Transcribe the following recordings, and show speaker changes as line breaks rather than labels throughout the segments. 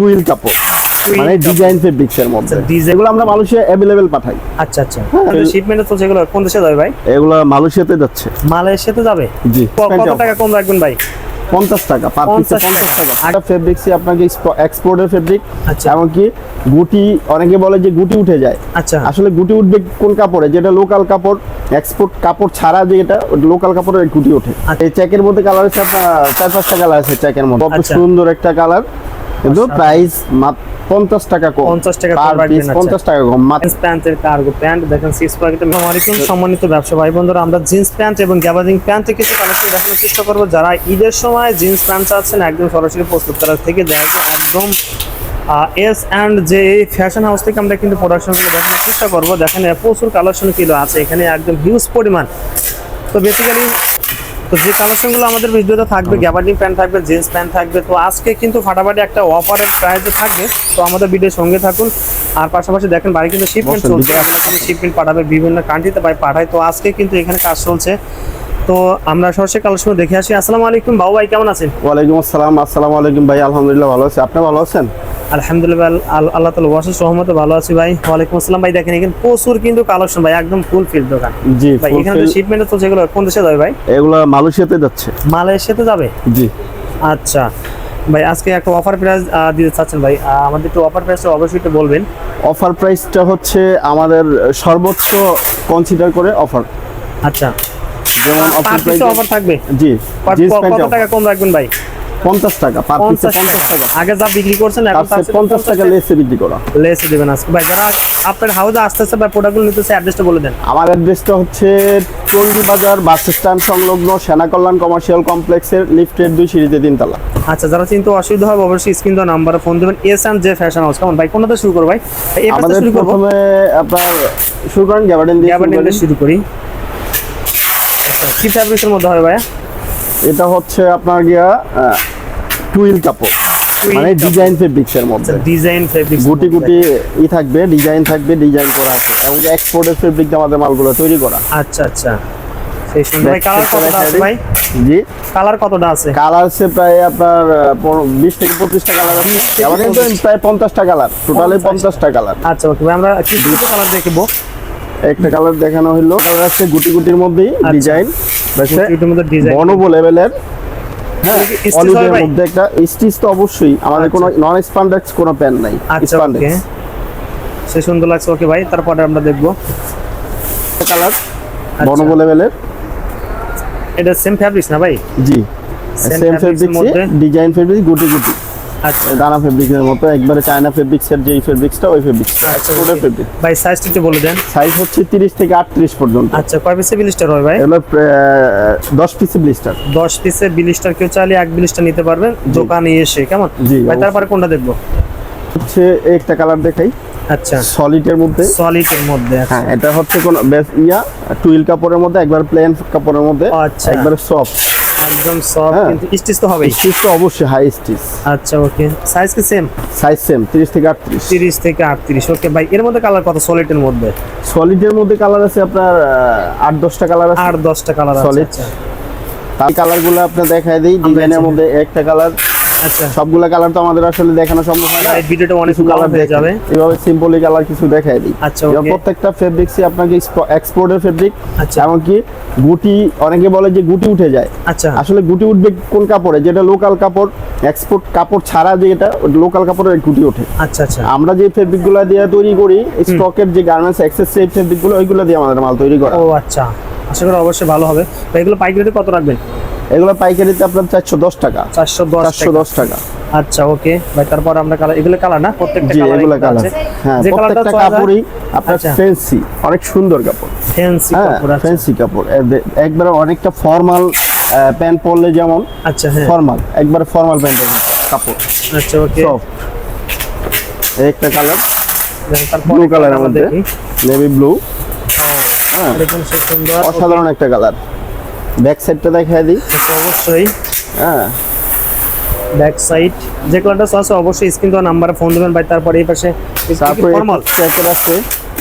Twill কাপড় মানে design fabrics এর মধ্যে।
আচ্ছা,
এগুলো আমরা মালয়েশিয়া পাঠাই।
আচ্ছা আচ্ছা।
হ্যাঁ।
শিপমেন্টে তো যেগুলো কোন দেশে যাবে ভাই?
এগুলো মালয়েশিয়াতে যাচ্ছে।
মালয়েশিয়াতে যাবে?
জি
কত টাকা কম রাখবেন ভাই?
পঞ্চাশ টাকা পার পিসে পঞ্চাশ
টাকা।
একটা আপনাকে এক্সপোর্টের ফেব্রিক
আচ্ছা।
এমনকি গুটি অনেকে বলে যে গুটি উঠে যায়।
আচ্ছা।
আসলে গুটি উঠবে কোন কাপড়ে? যেটা লোকাল কাপড় এক্সপোর্ট কাপড় ছাড়া যেটা লোকাল কাপড়ের গুটি ওঠে।
আচ্ছা।
এই চেকের মধ্যে কালার আছে আপনার চার পাঁচটা কালার আছে চেকের মধ্যে। সুন্দর একটা কালার কিন্তু প্রাইস পঞ্চাশ টাকা কম।
50 টাকা
পার পিস
আচ্ছা।
পঞ্চাশ টাকা কম। মাত্র
জিন্স প্যান্টের কার্গো প্যান্ট দেখেন সিক্স পকেটে আসসালামাইকুম সম্মানিত ব্যবসা। ভাই বন্ধুরা আমরা জিন্স প্যান্ট এবং গ্যাবারিং প্যান্টে কিছু কালেকশন দেখানোর চেষ্টা করব। যারা ঈদের সময় জিন্স প্যান্ট চাচ্ছেন একদম সরাসরি প্রস্তুত করার থেকে দেখেন একদম S and J fashion house থেকে আমরা কিন্তু প্রোডাকশনগুলো দেখানোর চেষ্টা করব। দেখেন প্রচুর কালেকশন কিলো আছে। এখানে একদম হিউজ পরিমাণ। তো বেসিক্যালি তো যে কালেকশনগুলো আমাদের ভিডিওতে থাকবে গ্যাবার্ডিং প্যান্ট থাকবে জিন্স প্যান্ট থাকবে তো আজকে কিন্তু ফাটাফাটি একটা অফারের প্রাইসে থাকবে। তো আমাদের ভিডিওর সঙ্গে থাকুন। আর পাশাপাশি দেখেন বাড়ি কিন্তু শিপমেন্ট চলছে। আপনার কিন্তু শিপমেন্ট পাঠাবে বিভিন্ন কান্ট্রিতে ভাই পাঠায়। তো আজকে কিন্তু এখানে কাজ চলছে। তো আমরা সরাসরি কালেকশন দেখে আসি। আসসালামু আলাইকুম বাবু ভাই কেমন আছেন?
ওয়ালাইকুম আসসালাম। আসসালামু আলাইকুম ভাই আলহামদুলিল্লাহ ভালো আছি। আপনি ভালো আছেন?
আলহামদুলিল্লাহ আল্লাহ তালা ওয়াসের সহমতে ভালো আছি ভাই। ওয়ালাইকুম আসসালাম ভাই দেখেন এখানে প্রচুর কিন্তু কালেকশন ভাই একদম ফুল ফিল দোকান।
জি
ভাই এখানে তো শিপমেন্ট তো যেগুলো কোন দেশে যাবে ভাই?
এগুলো মালয়েশিয়াতে যাচ্ছে।
মালয়েশিয়াতে যাবে?
জি।
আচ্ছা। ভাই আজকে একটা অফার প্রাইস দিতে চাচ্ছেন ভাই। আমাদের একটু অফার প্রাইসটা অবশ্যই একটু বলবেন।
অফার প্রাইসটা হচ্ছে আমাদের সর্বোচ্চ কনসিডার করে অফার
আচ্ছা।
যেমন অফার প্রাইস
অফার থাকবে?
জি
কত টাকা কম রাখবেন ভাই?
পঞ্চাশ টাকা পার পিসে
পঞ্চাশ
টাকা।
আগে যা বিক্রি করছেন এখন
পঞ্চাশ টাকা লেসে বিক্রি করা।
লেসে দেবেন আজকে। ভাই যারা আপনার হাউসে আসতে আসতে ভাই প্রোডাক্টগুলো নিতেছে অ্যাড্রেসটা বলে দেন।
আমার অ্যাড্রেসটা হচ্ছে টঙ্গি বাজার বাস স্ট্যান্ড সংলগ্ন সেনা কল্যাণ কমার্শিয়াল কমপ্লেক্সের লিফটের দুই সিঁড়িতে তিনতলা।
আচ্ছা যারা চিন্তা অসুবিধা হবে অবশ্যই স্ক্রিন দেওয়া নাম্বারে ফোন দেবেন। S and J fashion house কেমন ভাই কোনটা শুরু করব ভাই?
আমাদের
শুরু করব
প্রথমে আপনার শুরু করেন গ্যাবার্ডেন দিয়ে
গ্যাবার্ডিন
করেন।
শুরু করি। আচ্ছা কি ফ্যাব্রিক্সের মধ্যে হবে ভাইয়া?
এটা হচ্ছে আপনার গিয়া টুইল কাপড় মানে। ডিজাইন ফেব্রিক্সের মধ্যে।
ডিজাইন ফেব্রিক্স
গুটি গুটি ই থাকবে ডিজাইন থাকবে ডিজাইন করা আছে। এবং এক্সপোর্টের ফেব্রিক দিয়ে আমাদের মালগুলো তৈরি করা।
আচ্ছা আচ্ছা। সেই সুন্দর। কালার কতটা আছে ভাই?
জি?
কালার কতটা আছে?
কালার আছে প্রায় আপনার বিশ থেকে পঁচিশটা কালার আছে। আমাদের তো
25
প্রায় পঞ্চাশটা কালার টোটালি
50
পঞ্চাশটা কালার
আচ্ছা ওকে ভাই আমরা কি দুটো কালার দেখব।
একটা কালার দেখানো হলো কালার আছে গুটি গুটির মধ্যেই
আচ্ছা।
ডিজাইন
মধ্যে ডিজাইন
বনবো লেভেলের হ্যাঁ
এটা কি stitch
অলিভের মধ্যে একটা স্টিচ তো অবশ্যই আমাদের কোনো নন স্পান্ডেক্স কোনো প্যান্ট নাই
আচ্ছা
স্পান্ডেক্স
সে সুন্দর লাগছে ওকে ভাই তারপরে আমরা দেখব।
কালার
আচ্ছা।
বনবো লেভেলের
এটা সেম ফ্যাব্রিক্স না ভাই?
জি সেম? ডিজাইন ফেব্রিক গুটি গুটি।
আচ্ছা
দানা ফেব্রিক্সের মতো একবারে চায়না ফেব্রিক্সের যেই ফেব্রিক্সটা ওই ফেব্রিক্স।
আচ্ছা,
এক্সপোর্টের ফেব্রিক।
ভাই সাইজটা একটু বলে দেন।
সাইজ হচ্ছে 30 থেকে 38 পর্যন্ত।
আচ্ছা কয় পিসে বিলিস্টার হয় ভাই?
এগুলো দশ পিসে ব্লিস্টার
দশ পিসে বিলিস্টার কেউ চাইলে এক বিলিস্টার নিতে পারবেন দোকানে এসে কেমন? ভাই তারপরে কোনটা দেখব?
হচ্ছে একটা কালার দেখাই।
আচ্ছা।
সলিডের মধ্যে।
সলিডের মধ্যে আচ্ছা।
হ্যাঁ এটা হচ্ছে কোন ইয়া টুইল কাপড়ের মধ্যে একবার প্লেন কাপড়ের মধ্যে
আচ্ছা।
একবারে সফট
একদম সফট
হ্যাঁ।
কিন্তু স্টিচ তো হবেই।
স্টিচ তো অবশ্যই হাই স্টিচ
আচ্ছা ওকে সাইজ কি সেম
সাইজ সেম 30 থেকে 38
তিরিশ থেকে আটত্রিশ ওকে ভাই এর মধ্যে কালার কত সলিডের মধ্যে?
সলিডের মধ্যে কালার আছে আপনার আট দশটা কালার আছে।
আট দশটা কালার আছে
Solid।
আচ্ছা।
তার কালারগুলো আপনি দেখাই দিই ডিজাইনের
আচ্ছা।
মধ্যে একটা কালার সবগুলা কালার তো আমাদের আসলে দেখানো সম্ভব হয় না।
ভিডিওটা অনেক
কালার
হয়ে যাবে।
এভাবে সিম্পলি কালার কিছু দেখাই দিই।
আচ্ছা,
প্রত্যেকটা ফেব্রিক্সই আপনাকে এক্সপোর্টের ফেব্রিক
আচ্ছা।
এমনকি গুটি অনেকে বলে যে গুটি উঠে যায়।
আচ্ছা।
আসলে গুটি উঠবে কোন কাপড়ে? যেটা লোকাল কাপড় এক্সপোর্ট কাপড় ছাড়া যেটা লোকাল কাপড়ের গুটি ওঠে।
আচ্ছা আচ্ছা।
আমরা যে ফেব্রিকগুলো দিয়ে তৈরি করি স্টকের যে গার্মেন্টস এক্সেস সেই ফেব্রিকগুলো ওইগুলো দিয়ে আমাদের মাল তৈরি করা।
ও আচ্ছা। আশা করি অবশ্যই ভালো হবে। তো এগুলো পাইকারিতে কত রাখবেন?
এগুলো পাইকারিতে আপনার চারশো দশ টাকা।
চারশো
চারশো দশ টাকা।
আচ্ছা ওকে। ভাই তারপর আমরা কালার এগুলো কালার না? প্রত্যেকটা কালার
এগুলো কালার হ্যাঁ প্রত্যেকটা কাপড়ই আপনার
আচ্ছা।
ফ্যান্সি অনেক সুন্দর কাপড়।
ফ্যান্সি কাপড় আচ্ছা।
ফ্যান্সি কাপড়। এ- একবারে অনেকটা ফর্মাল প্যান্ট পরলে যেমন
আচ্ছা হ্যাঁ।
ফর্মাল একবার ফর্মাল প্যান্টের কাপড়।
আচ্ছা ওকে।
একটা কালার
তারপর
ব্লু কালারের মধ্যে। নেভি ব্লু
দেখুন সে সুন্দর।
অসাধারণ একটা কালার। ব্যাক সাইডটা দেখায় দিই।
অবশ্যই।
হ্যাঁ।
Back side. যে কালারটা আছে অবশ্যই স্ক্রিন দেওয়া নাম্বারে ফোন দিবেন ভাই তারপরে এই পাশে ফর্মাল
চেক আছে।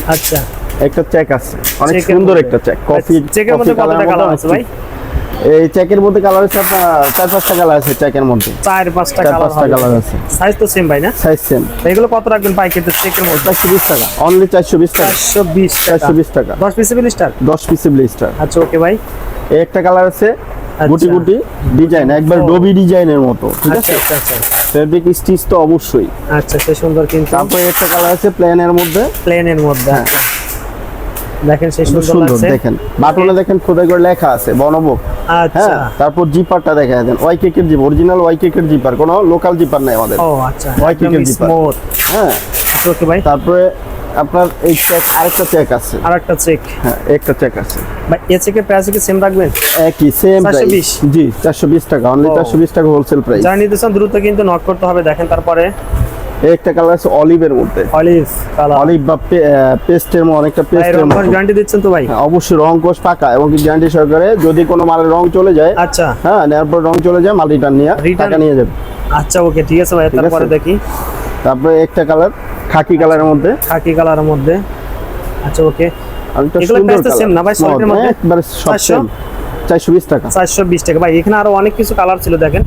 আচ্ছা।
একটা চেক আছে। অনেক সুন্দর একটা চেক কফি
চেকের মধ্যে কত টাকা আছে। ভাই?
এই চেকের মধ্যে কালার আছে আপনার চার পাঁচটা কালার আছে চেকের মধ্যে।
চার পাঁচটা
চার
কালার
পাঁচটা কালার আছে।
সাইজ তো সেম ভাই না?
সাইজ সেম
এগুলো কত রাখবেন পাইকারিতে চেকের মধ্যে?
চারশো বিশ টাকা। অনলি চারশো বিশ টাকা।
চারশো বিশ
চারশো বিশ টাকা।
দশ পিসে স্টার
দশ পিসে ব্লিস্টার
আচ্ছা ওকে ভাই।
এই একটা কালার আছে গুটি গুটি ডিজাইন একবার। ডবি ডিজাইনের মতো ঠিক
আচ্ছা
আছে?
আচ্ছা আচ্ছা।
ফেব্রিক স্টিচ তো অবশ্যই।
আচ্ছা সে সুন্দর কিন্তু।
তারপরে একটা কালার আছে প্লেনের মধ্যে।
প্লেনের মধ্যে
হ্যাঁ।
আচ্ছা। দেখেন সেই সুন্দর
দেখেন। বাটনে দেখেন খোদাই করে লেখা আছে বনবো
আচ্ছা।
হ্যাঁ তারপর জিপারটা দেখা দেন। ওয়াই কেকের অরিজিনাল ওয়াই কেকের জিপার কোনো লোকাল জিপার নাই আমাদের।
ও আচ্ছা।
chicken zipper।
স্মুথ
হ্যাঁ।
ওকে ভাই
তারপরে আপনার এই চেক আরেকটা চেক আছে।
আর একটা চেক
হ্যাঁ একটা চেক আছে।
ভাই এ চেকের প্রাইস কি সেম রাখবেন?
একই সেম প্রাইস জি চারশো বিশ টাকা। অনলি
ও।
চারশো বিশ টাকা হোলসেল প্রাইস
নিতে চান দ্রুত কিন্তু নক করতে হবে। দেখেন তারপরে।
এই একটা কালার আছে অলিভের মধ্যে।
Olive colour.
অলিভ বা পেস্টের মতো অনেকটা পেস্টের মতো।
গ্যারান্টি দিচ্ছেন তো ভাই?
হ্যাঁ, অবশ্যই রং কোষ পাকা এবং গ্যারান্টি সহকারে যদি কোনো মালের রং চলে যায়
আচ্ছা।
হ্যাঁ নেওয়ার পর রং চলে যায় মাল রিটার্ন নিয়ে টাকা নিয়ে যাবে।
আচ্ছা ওকে ঠিক আছে ভাই তারপরে দেখি।
তারপরে একটা কালার খাকি কালারের মধ্যে।
খাকি কালারের মধ্যে। আচ্ছা ওকে।
আরেকটা সুন্দর
price না ভাই,
কালার
মধ্যে?
একবারে সব সেম চারশো বিশ টাকা।
চারশো বিশ টাকা। ভাই এখানে আরও অনেক কিছু কালার ছিল দেখেন।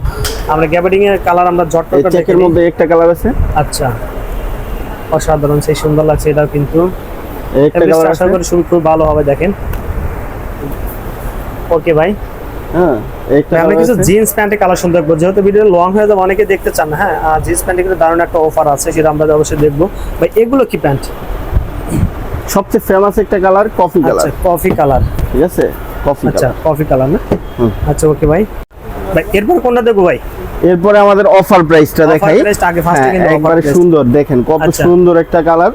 আমরা এর কালার আমরা
চেকের মধ্যে একটা কালার আছে।
আচ্ছা। অসাধারণ সেই সুন্দর লাগছে এটাও কিন্তু।
একটা কালার
আশা করি খুব খুব ভালো হবে দেখেন। ওকে ভাই।
হ্যাঁ
আমরা কিছু জিন্স দেখব যেহেতু ভিডিও লং হয়ে যাবে অনেকে দেখতে চান হ্যাঁ? জিন্স প্যান্টে কিন্তু দারুণ একটা অফার আছে সেটা আমরা অবশ্যই দেখব। ভাই এগুলো কি প্যান্ট
সবচেয়ে ফেমাস একটা colour coffee colour
coffee colour
ঠিক আছে? কফি
আচ্ছা কফি কালার না? আচ্ছা ওকে ভাই। ভাই এরপর কোনটা দেখব ভাই?
এরপরে আমাদের অফার প্রাইসটা দেখাই। হ্যাঁ, একবারে সুন্দর দেখেন কত
আচ্ছা।
সুন্দর একটা কালার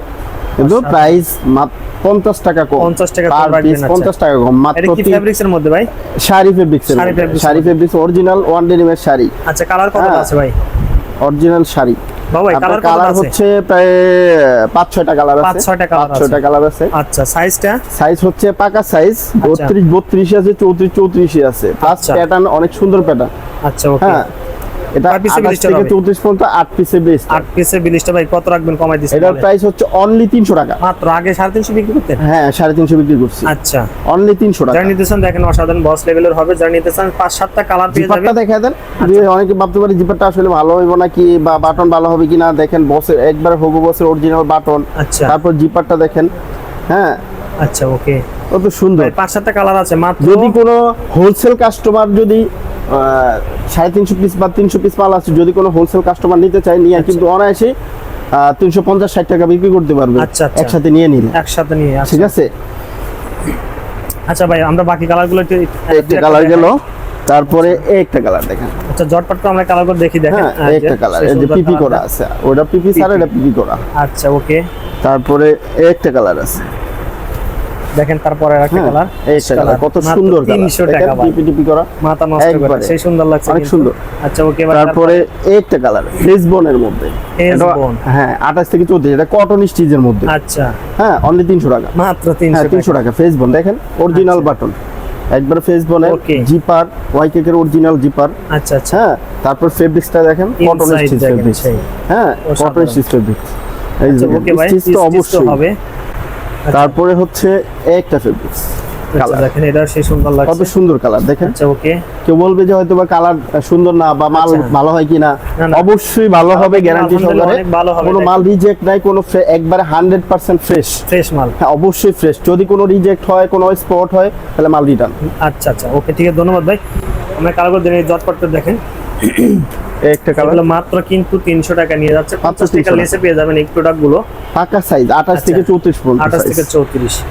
কিন্তু প্রাইস মাত্র পঞ্চাশ টাকা কম।
50 টাকা আচ্ছা।
পঞ্চাশ টাকা কম মাত্র
কি ফেব্রিক্স এর মধ্যে ভাই?
Sari fabrics
sari
sari fabrics original one ডেনিমের sari.
আচ্ছা কালার কত
হ্যাঁ।
আছে ভাই?
অরিজিনাল শাড়ি।
বাবা কালার
কালার হচ্ছে প্রায় পাঁচ ছয়টা কালার। কালার আছে।
আচ্ছা সাইজটা
সাইজ হচ্ছে পাকা সাইজ বত্রিশ বত্রিশ আছে চৌত্রিশ চৌত্রিশে আছে। প্লাস
আচ্ছা।
প্যাটার্ন অনেক সুন্দর প্যাটার্ন
আচ্ছা ওকে
হ্যাঁ। এটা থেকে
হবে?
চৌত্রিশ পর্যন্ত আট পিসে
আট বিলিশটা ভাই কত রাখবেন কমাই
এটার প্রাইস হচ্ছে অনলি তিনশো টাকা।
মাত্র আগে বিক্রি করতেন
হ্যাঁ বিক্রি করছি।
আচ্ছা।
অনলি তিনশো টাকা।
যারা নিতে চান দেখেন অসাধারণ বস লেভেলের হবে। যারা নিতে চান পাঁচ সাতটা কালার পেয়ে
জিপারটা দেখা দেন। যে অনেকে ভাবতে পারে জিপারটা আসলে ভালো হইব নাকি বা বাটন ভালো হবে কিনা। দেখেন বসের একবার হবু বসের অরিজিনাল বাটন
আচ্ছা।
তারপর জিপারটা দেখেন। হ্যাঁ।
আচ্ছা ওকে
কত সুন্দর।
পাঁচ সাতটা কালার আছে মাত্র
যদি কোনো হোলসেল কাস্টমার যদি সাড়ে তিনশো পিস বা তিনশো পিস মাল আছে যদি কোনো হোলসেল কাস্টমার নিতে চায় নিয়ে কিন্তু অনায়াসে তিনশো পঞ্চাশ ষাট টাকা বিক্রি করতে পারবে।
আচ্ছা, আচ্ছা।
একসাথে নিয়ে নিলে।
একসাথে নিয়ে
ঠিক আছে?
আচ্ছা ভাই আমরা বাকি কালারগুলো একটু
একটা কালার গেল তারপরে একটা কালার দেখেন।
আচ্ছা জটপট করে আমরা কালারগুলো দেখি দেখেন।
হ্যাঁ একটা কালার এই যে পিপি করা আছে। ওটা পিপি ছাড়া এটা পিপি করা।
আচ্ছা ওকে।
তারপরে একটা কালার আছে।
দেখেন তারপরে একটা
হ্যাঁ
কালার
কালার কত সুন্দর কালার
তিনশো টাকা ভাই।
পিপি টিপি করা।
মাথা নষ্ট করে সেই সুন্দর লাগছে
অনেক সুন্দর।
আচ্ছা ওকে
তারপরে একটা কালার ফেসবনের মধ্যে। হ্যাঁ আঠাশ থেকে চৌত্রিশ এটা কটন স্টিচের মধ্যে।
আচ্ছা।
হ্যাঁ অনলি তিনশো টাকা।
মাত্র
হ্যাঁ
তিনশো
তিনশো টাকা ফেস বোন দেখেন অরিজিনাল বাটন একবার ফেস
Okay.
জিপার ওয়াই কেকের অরিজিনাল জিপার
আচ্ছা আচ্ছা।
হ্যাঁ তারপর ফেব্রিক্সটা দেখেন কটন স্টিচ ফেব্রিক্স হ্যাঁ কটন। স্টিচ ফেব্রিক্স এই
আচ্ছা
যে স্টিচ তো অবশ্যই।
হবে।
তারপরে হচ্ছে একটা ফেব্রিক্স
আচ্ছা দেখেন এটা সেই সুন্দর
কত সুন্দর কালার দেখেন।
আচ্ছা ওকে
কেউ বলবে যে হয়তো বা কালার সুন্দর না বা মাল
আচ্ছা।
ভালো হয় কিনা। অবশ্যই ভালো হবে গ্যারান্টি সহকারে।
হবে,
কোনো মাল রিজেক্ট নাই কোনো একবারে হান্ড্রেড পার্সেন্ট ফ্রেশ
ফ্রেশ মাল।
হ্যাঁ অবশ্যই ফ্রেশ যদি কোনো রিজেক্ট হয় কোনো স্পট হয় তাহলে মাল রিটার্ন
আচ্ছা আচ্ছা ওকে ঠিক আছে ধন্যবাদ ভাই। আমরা কালারগুলো জটপট করে দেখেন।
একটা কালার
মাত্র কিন্তু তিনশো টাকা নিয়ে যাচ্ছে।
মাত্র
পঞ্চাশ টাকা। লেসে পেয়ে যাবেন এই প্রোডাক্টগুলো।
পাকা সাইজ আঠাশ
আচ্ছা।
থেকে চৌত্রিশ পর্যন্ত
আঠাশ থেকে
size।
চৌত্রিশ।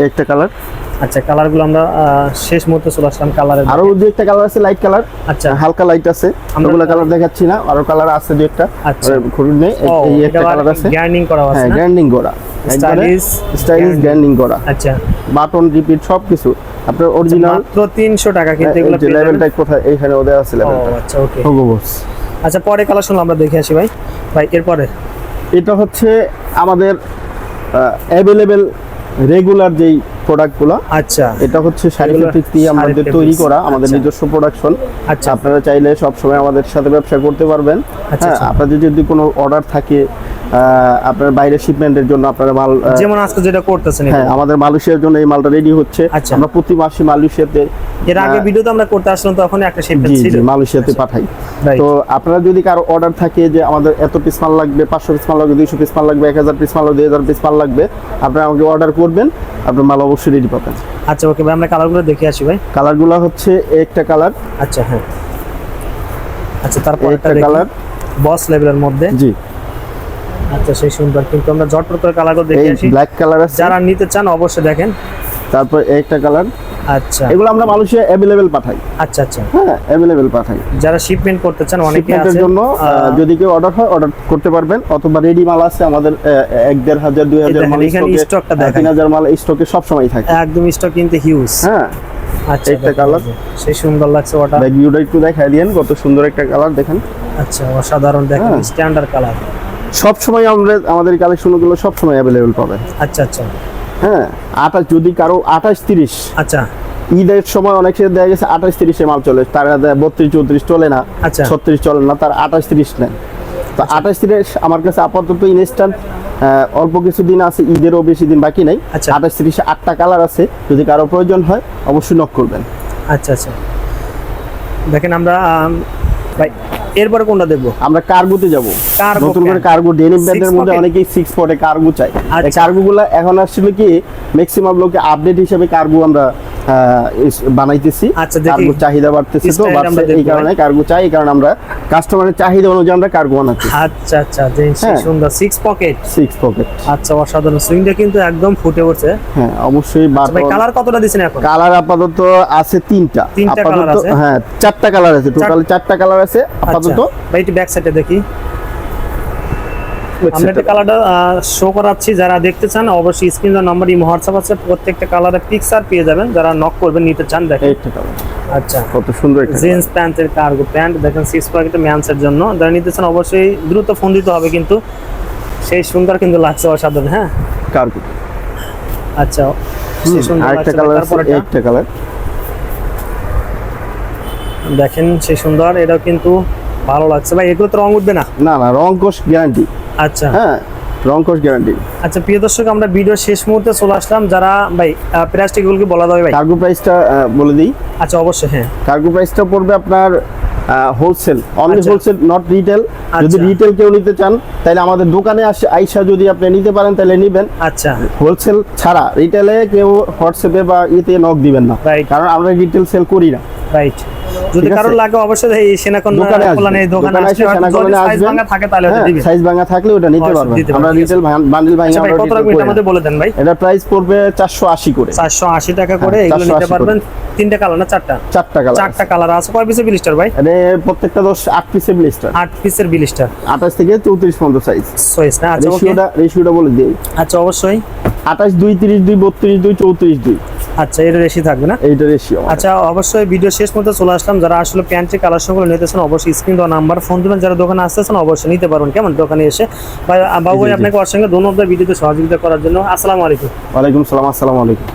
একটা কালার
আচ্ছা কালারগুলো আমরা শেষ মুহূর্তে চলে আসলাম কালারের
আরও দু একটা কালার আছে লাইট কালার
আচ্ছা।
হালকা লাইট আছে।
আমরা-
ওগুলো কালার দেখাচ্ছি না। আরও কালার আছে দু একটা।
আচ্ছা।
ঘুরুন নেই। এই- এই একটা কালার আছে।
গ্যার্নিং করা আছে
হ্যাঁ
না?
করা। স্টাইলিশ। গ্র্যান্ডিং করা।
আচ্ছা।
বাটন রিপিট সব কিছু আপনার অরিজিনাল
মাত্র তিনশো টাকা কিন্তু এগুলো
লেভেলটা কোথায়? এইখানে ওদের আছে লেভেলটা
আচ্ছা ওকে
হোগো বস
আচ্ছা পরে কালার শুনলাম আমরা দেখে আসি ভাই। ভাই এরপরে?
এটা হচ্ছে আমাদের অ্যাভেলেবেল রেগুলার যেই প্রোডাক্টগুলো
আচ্ছা।
এটা হচ্ছে শাড়ি দিয়ে আমাদের তৈরি করা আমাদের
আচ্ছা।
নিজস্ব প্রোডাকশন
আচ্ছা।
আপনারা চাইলে সব সময় আমাদের সাথে ব্যবসা করতে পারবেন।
আচ্ছা,
হ্যাঁ
আচ্ছা।
আপনাদের যদি কোনো অর্ডার থাকে আপনার বাইরে শিপমেন্টের জন্য আপনারা মাল
যেমন আজকে যেটা করতেছেন
হ্যাঁ আমাদের মালয়েশিয়ার জন্য এই মালটা রেডি হচ্ছে।
আচ্ছা।
আমরা প্রতি মাসে মালয়েশিয়াতে
এর আগে ভিডিওতে আমরা করতে আসলাম তখন একটা শেপ
জি
ছিল।
মালয়েশিয়াতে পাঠাই। তো আপনারা যদি কারও অর্ডার থাকে যে আমাদের এত পিস মাল লাগবে পাঁচশো পিস মাল লাগবে দুইশো পিস মাল লাগবে এক হাজার পিস মাল লাগবে দুই হাজার পিস মাল লাগবে আপনারা আমাকে অর্ডার করবেন আপনার মাল অবশ্যই রেডি পাবেন।
আচ্ছা ওকে ভাই আমরা কালারগুলো দেখে আসি ভাই।
কালারগুলো হচ্ছে একটা কালার
আচ্ছা হ্যাঁ। আচ্ছা তারপর
একটা কালার
বস লেভেলের মধ্যে।
জি।
আচ্ছা সেই সুন্দর। কিন্তু আমরা ঝটপট করে কালারগুলো দেখে আসি।
ব্ল্যাক কালার আছে।
যারা নিতে চান অবশ্যই দেখেন।
তারপর একটা কালার
আচ্ছা।
এগুলো আমরা মালয়েশিয়া অ্যাভেলেবেল পাঠাই।
আচ্ছা আচ্ছা।
হ্যাঁ অ্যাভেলেবেল পাঠাই।
যারা শিপমেন্ট করতে চান অনেকে আছে
জন্য যদি কেউ অর্ডার হয় অর্ডার করতে পারবেন। অথবা রেডি মাল আছে আমাদের আহ, এক দেড় হাজার দুই হাজার
দেখেন,
মাল স্টকে
স্টকটা।
তিন হাজার মাল স্টকে সবসময় থাকে।
একদম স্টক কিন্তু হিউজ
হ্যাঁ
আচ্ছা
একটা
দেখেন,
colour।
সেই সুন্দর লাগছে ওটা
ব্যাক ভিউটা একটু দেখাই দিয়েন কত সুন্দর একটা কালার দেখেন।
আচ্ছা অসাধারণ দেখেন। স্ট্যান্ডার্ড কালার
সব সময় আমরা আমাদের কালেকশনগুলো সব সময় অ্যাভেলেবেল পাবে।
আচ্ছা আচ্ছা।
হ্যাঁ আঠাশ যদি কারও আঠাশ তিরিশ।
আচ্ছা।
ঈদের সময় অনেক সময় দেখা গেছে আঠাশ তিরিশে মাল চলে তারা বত্রিশ চৌত্রিশ চলে না
আচ্ছা।
ছত্রিশ চলে না তার আঠাশ তিরিশ নেন তো আঠাশ তিরিশ আমার কাছে আপাতত ইনস্ট্যান্ট অল্প কিছু দিন আছে ঈদেরও বেশি দিন বাকি নাই।
আচ্ছা।
আঠাশ তিরিশে আটটা কালার আছে যদি কারও প্রয়োজন হয় অবশ্যই নক করবেন।
আচ্ছা আচ্ছা। দেখেন আমরা এরপরে কোনটা দেখব
আমরা কার্গোতে যাব নতুন করে। কার্গো ডেনিম ব্যান্ডের মধ্যে। অনেকেই সিক্স পটে কার্গো চাই
আচ্ছা।
কার্গো গুলা এখন আসলে কি ম্যাক্সিমাম লোকে আপডেট হিসেবে কার্গো আমরা বানাইতেছি।
আচ্ছা।
কার্গো চাহিদা বাড়তেছে তো বাড়ছে এই কারণে কার্গো চাই এই কারণে আমরা কাস্টমারের চাহিদা অনুযায়ী আমরা কার্গো বানাচ্ছি।
আচ্ছা আচ্ছা
হ্যাঁ।
সুন্দর। সিক্স পকেট
সিক্স পকেট
আচ্ছা অসাধারণ। সুইংটা কিন্তু একদম ফুটে উঠছে।
হ্যাঁ অবশ্যই
আচ্ছা, কালার কতটা দিছেন এখন?
কালার আপাতত আছে তিনটা। আপাতত
আছে?
হ্যাঁ চারটা কালার আছে। টোটাল চারটা কালার আছে।
আচ্ছা
আপাতত
ভাই একটু ব্যাক সাইডে দেখি। আমরা একটা কালারটা শো করাচ্ছি। যারা দেখতে চান অবশ্যই স্ক্রিন নাম্বার ইমো হোয়াটসঅ্যাপ আছে। প্রত্যেকটা কালারের পিকচার পেয়ে যাবেন। যারা নক করবেন নিতে চান দেখেন। আচ্ছা।
কত সুন্দর
জিন্স প্যান্টের কার্গো প্যান্ট দেখেন সিক্স পকেটের ম্যান্সের জন্য। যারা নিতে চান অবশ্যই দ্রুত ফোন দিতে হবে কিন্তু। সেই সুন্দর কিন্তু লাগছে অসাধারণ হ্যাঁ?
কার্গো
আচ্ছা।
আরেকটা কালার একটা কালার
দেখেন সেই সুন্দর। এটাও কিন্তু ভালো লাগছে। ভাই এগুলো তো রং উঠবে না?
না না রং কোষ গ্যারান্টি
আচ্ছা।
হ্যাঁ রং কোষ গ্যারান্টি
আচ্ছা প্রিয় দর্শক আমরা ভিডিও শেষ মুহূর্তে চলে আসলাম। যারা ভাই প্রাইসটা এগুলোকে বলা যাবে ভাই?
কার্গো প্রাইসটা বলে দিই।
আচ্ছা অবশ্যই হ্যাঁ।
কার্গো প্রাইসটা পড়বে আপনার wholesale only. Wholesale not retail যদি। রিটেল কেউ নিতে চান তাহলে আমাদের দোকানে আসে আইসা যদি আপনি নিতে পারেন তাহলে নিবেন।
আচ্ছা।
হোলসেল ছাড়া রিটেলে কেউ হোয়াটসঅ্যাপে বা ইতে নক দিবেন না. কারণ আমরা রিটেল সেল করি না।
রাইট যদি কারোর লাগে অবশ্যই এই সেনাকন
দোকানে আসবেন
দোকানে
সেনাকলে
যদি সাইজ ভাঙা থাকে তাহলে হয়তো দিবেন
সাইজ ভাঙা থাকলে ওটা নিতে পারবেন। আমরা রিটেল বান্ডিল ভাঙা
আচ্ছা
আমরা
কত
করি না।
আমাদের বলে দেন ভাই?
এটা প্রাইস পড়বে চারশো আশি করে।
চারশো আশি টাকা করে
হ্যাঁ,
এগুলো নিতে পারবেন। তিনটা কালার না চারটা?
চারটা কালার
চারটা কালার আছে। কয় পিসের বিলিস্টার ভাই?
এটা প্রত্যেকটা দশ আট পিসের ব্লিস্টার
আট পিসের বিলিস্টার
আঠাশ থেকে চৌত্রিশ পর্যন্ত সাইজ
সয়েস না? আচ্ছা ওকে
রেশিওটা রেশিওটা বলে দিই।
আচ্ছা অবশ্যই।
আঠাশ দুই তিরিশ দুই বত্রিশ দুই চৌত্রিশ দুই।
আচ্ছা এটা রেশি থাকবে না?
এইটা রেশি
আচ্ছা অবশ্যই ভিডিও শেষ মধ্যে চলে আসলাম। যারা আসলে প্যান্টের কালার সবগুলো নিতেছেন অবশ্যই স্ক্রিন দেওয়া নাম্বার ফোন দিবেন। যারা দোকানে আসতেছেন অবশ্যই নিতে পারবেন। কেমন? দোকানে এসে। বাবু। আপনাকে ওর সঙ্গে দোনো ভিডিওতে সহযোগিতা করার জন্য। আসসালামু আলাইকুম।
ওয়ালাইকুম সালাম আসসালামু আলাইকুম।